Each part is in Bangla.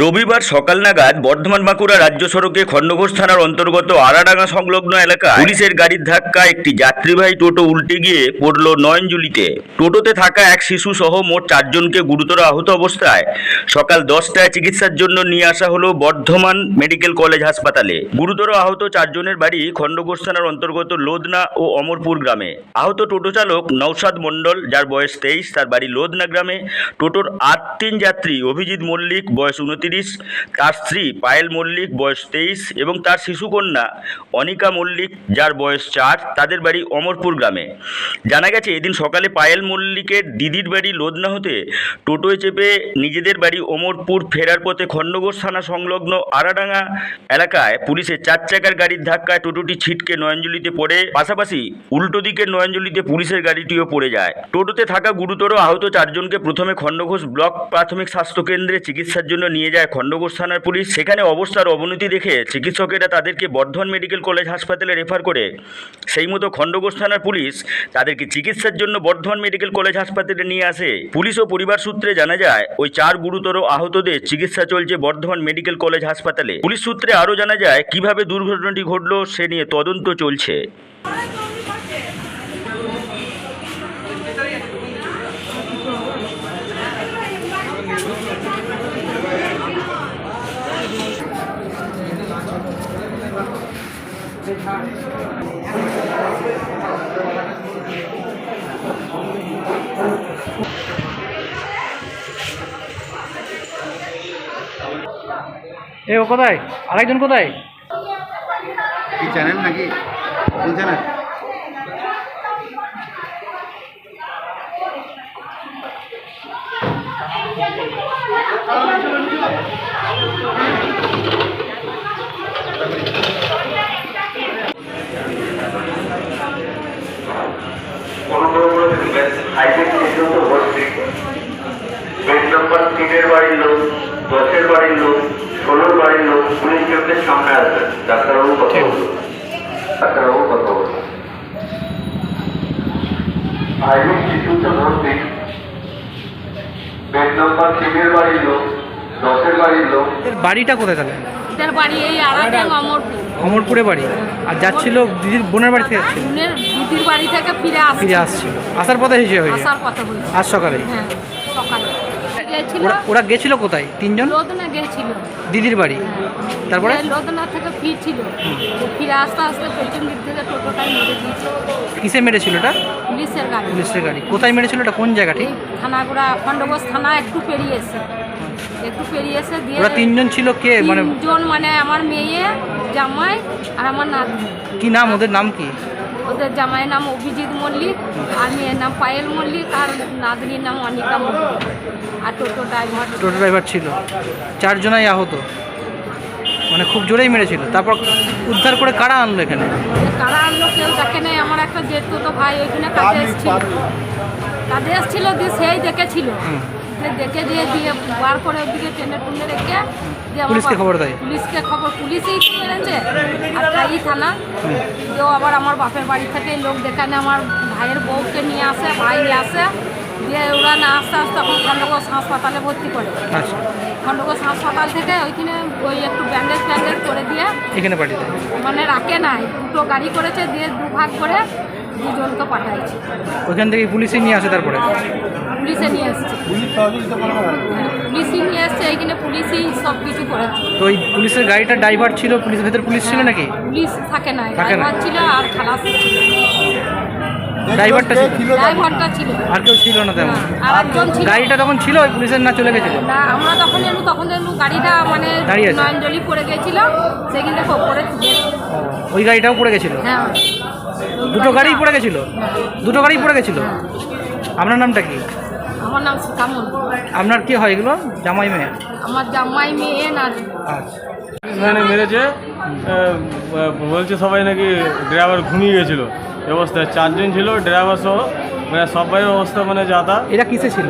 রবিবার সকাল নাগাদ বর্ধমান বাঁকুড়া রাজ্য সড়কে খণ্ডঘোষ থানার অন্তর্গত আরাডাঙ্গা সংলগ্ন এলাকায় পুলিশের গাড়ির ধাক্কা, একটি যাত্রীবাহী টোটো উল্টে গিয়ে পড়ল নয়নজুলিতে। টোটোতে থাকা এক শিশু সহ মোট চারজনকে গুরুতর আহত অবস্থায় সকাল দশটায় চিকিৎসার জন্য নিয়ে আসা হলো বর্ধমান মেডিকেল কলেজ হাসপাতালে। গুরুতর আহত চারজনের বাড়ি খণ্ডঘোষ থানার অন্তর্গত লোদনা ও অমরপুর গ্রামে। আহত টোটো চালক নৌসাদ মণ্ডল, যার বয়স তেইশ, তার বাড়ি লোদনা গ্রামে। টোটোর আর তিন যাত্রী অভিজিৎ মল্লিক, বয়স উনতিরিশ তার স্ত্রী পায়েল মল্লিক বয়স তেইশ এবং তার শিশুকন্যা অনিকা মল্লিক যার বয়স চার, তাদের বাড়ি অমরপুর গ্রামে। জানা গেছে, এদিন সকালে পায়েল মল্লিকের দিদির বাড়ি লোদনা হতে টোটোয় চেপে নিজেদের বাড়ি অমরপুর ফেরার পথে খণ্ডঘোষ থানা সংলগ্ন আরাডাঙ্গা এলাকায় পুলিশের চার চাকার গাড়ির ধাক্কায় টোটোটি ছিটকে নয়নজলিতে পড়ে, পাশাপাশি উল্টো দিকের নয়নজলিতে পুলিশের গাড়িটিও পড়ে যায়। টোটোতে থাকা গুরুতর আহত চারজনকে প্রথমে খণ্ডঘোষ ব্লক প্রাথমিক স্বাস্থ্য কেন্দ্রে চিকিৎসার জন্য নিয়ে যায় খণ্ডঘোষ থানার পুলিশ সেখানে অবস্থার অবনতি দেখে চিকিৎসকেরা তাদেরকে বর্ধমান মেডিকেল কলেজ হাসপাতালে রেফার করে। সেই মতো খণ্ডঘোষ থানার পুলিশ তাদেরকে চিকিৎসার জন্য বর্ধমান মেডিকেল কলেজ হাসপাতালে নিয়ে আসে। পুলিশ ও পরিবার সূত্রে জানা যায়, ওই চার গুরুতর আহতদের চিকিৎসা চলছে বর্ধমান মেডিকেল কলেজ হাসপাতালে। পুলিশ সূত্রে আরও জানা যায়, কীভাবে দুর্ঘটনাটি ঘটলো সে নিয়ে তদন্ত চলছে। এ ও কোথায়? আরেকজন কোথায়? কি চ্যানেল নাকি? কোন চ্যানেল হাইটেক পর্যন্ত উপস্থিত বেড নম্বর তিনের বাড়ির লোক, দশের বাড়ির লোক, ষোলোর বাড়ির লোক পুলিশ চোখের সামনে দশের বাড়ির লোক এর বাড়িটা কোথায় তাহলে? এদের বাড়ি এই অমরপুর। অমরপুরে বাড়ি। আর যাচ্ছিল দিদির বোনের বাড়ি থেকে যাচ্ছিল? বোনের দিদির বাড়ি থেকে ফিরে আসছে। ফিরে আসছিল। আসার পথে হিসেবে হয়েছে আসার আজ সকালে? হ্যাঁ সকালে। ওরা গেছিল কোথায়? তিনজন? লোদনা গেছিল। দিদির বাড়ি? তারপরে? দিয়ে লোদনা থেকে ফিরছিল। ফিরে আসতে আসতে পেছন দিক থেকে টোটোটাই মেরে দিয়েছে। কিসে মেরেছিল এটা? পুলিশের গাড়ি। পুলিশের গাড়ি। কোথায় মেরেছিল ওটা কোন জায়গা ঠিক? এই থানাগুড়া খণ্ডঘোষ থানা একটু পেরিয়েছে একটু পেরিয়েছে দিয়ে ওরা তিনজন ছিল কে? মানে তিনজন মানে আমার মেয়ে জামাই আর আমার নাতনি। কি নাম? ওদের নাম কি? ওদের জামাইয়ের নাম অভিজিৎ মল্লিক আর মেয়ের নাম পায়েল মল্লিক আর নাতনির নাম অনিকা মল্লিক। আর টোটো ড্রাইভার টোটো ড্রাইভার ছিল। চারজনাই আহত। মানে খুব জোরেই মেরেছিল। তারপর উদ্ধার করে কারা আনলো এখানে? কারা আনলো কেউ দেখে নেই। আমার একটা জেঠ তো ভাই ওইখানে কাজে এসেছিল। কাজে এসেছিল দিয়ে সেই দেখেছিল। দেখে দিয়ে দিয়ে বার করে ওদিকে টেনে টুনে রেখে পুলিশকে খবর দেয়? পুলিশকে খবর পুলিশই মেরেছে আর তাই থানা। দিয়েও আবার আমার বাপের বাড়ি থেকে লোক দেখানে আমার ভাইয়ের বউকে নিয়ে আসে ভাই নিয়ে আসে। দিয়ে ওরা না আস্তে আস্তে তখন খণ্ডঘোষ হাসপাতালে ভর্তি করে। আচ্ছা। খণ্ডঘোষ হাসপাতাল থেকে ওইখানে ওই একটু ব্যান্ডেজ ফ্যান্ডেজ করে দিয়ে এখানে পাঠিয়ে মানে রাখে নাই। দুটো গাড়ি করেছে দিয়ে দু ভাগ করে দুজনকে পাঠাইছে। ওইখান থেকে পুলিশে নিয়ে আসে তারপরে? পুলিশে নিয়ে পুলিশই নিয়ে এসছে এইখানে পুলিশই সব কিছু করেছে। তো ওই পুলিশের গাড়িটা ড্রাইভার ছিল পুলিশের ভেতর পুলিশ ছিল নাকি? পুলিশ থাকে না থাকে না। ড্রাইভার ছিল আর খালাস ছিল। ড্রাইভারটা ছিল? ড্রাইভারটা ছিল। আর কেউ ছিল না তেমন। না, আর একজন ছিল। গাড়িটা তখন ছিল ওই পুলিশের না চলে গেছিল? না আমরা যখন এলু তখন এলু গাড়িটা মানে দাঁড়িয়ে আছে। নয়নজলি পড়ে গেছিল সেখান থেকে পড়ে ওই গাড়িটাও পড়ে গেছিল? হ্যাঁ। দুটো গাড়ি পড়ে গেছিল? দুটো গাড়ি পড়ে গেছিল? আপনার নামটা কি? আমার নাম কামল আপনার কি হয় এগুলো? জামাই মেয়ে? আমার জামাই মেয়ে না। আচ্ছা। মেরেছে বলছে সবাই নাকি ড্রাইভার ঘুমিয়ে গেছিল। অবস্থায় চারজন ছিল ড্রাইভার সহ মানে সবাই অবস্থা মানে যাতা এটা কিসে ছিল?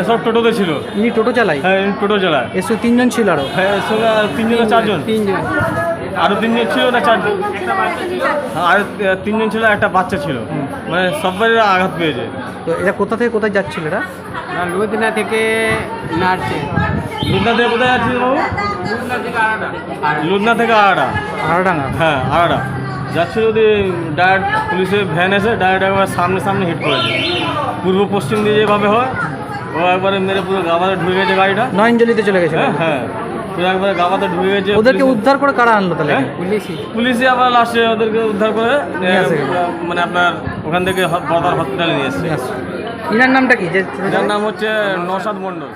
এসব টোটোতে ছিল। ইনি টোটো চালাই হ্যাঁ টোটো চালায়। এর সঙ্গে তিনজন ছিল আরও? হ্যাঁ এর সঙ্গে তিনজন চারজন। তিনজন। আরও তিনজন ছিল না চারজন হ্যাঁ, আর তিনজন ছিল একটা বাচ্চা ছিল। মানে সবাই আঘাত পেয়েছে। তো এটা কোথা থেকে কোথায় যাচ্ছিল এরা লুধিনা থেকে নার্সে লুদনা থেকে কোথায় যাচ্ছিস বাবু? লুদনা থেকে আড়া আড়াডাঙ্গা হ্যাঁ আড়া যাচ্ছিল যদি ডাইরেক্ট পুলিশের ভ্যান এসে ডাইরেক্ট একবার সামনে সামনে হিট করেছে। পূর্ব পশ্চিম দিয়ে যেভাবে হয় ও একবারে মেরে পুরো গামাতে ঢুকে গেছে গাড়িটা। নয়নজলিতে চলে গেছে। হ্যাঁ হ্যাঁ। একবারে গামাতে ঢুকে গেছে ওদেরকে উদ্ধার করে কারা আনলো তাহলে? হ্যাঁ? পুলিশই পুলিশে আবার লাস্টে ওদেরকে উদ্ধার করে নিয়ে আসে। মানে আপনার ওখান থেকে বর্দার হসপিটালে নিয়ে এসছে। ইনার নামটা কি? যে যার নাম হচ্ছে নসাদ মণ্ডল।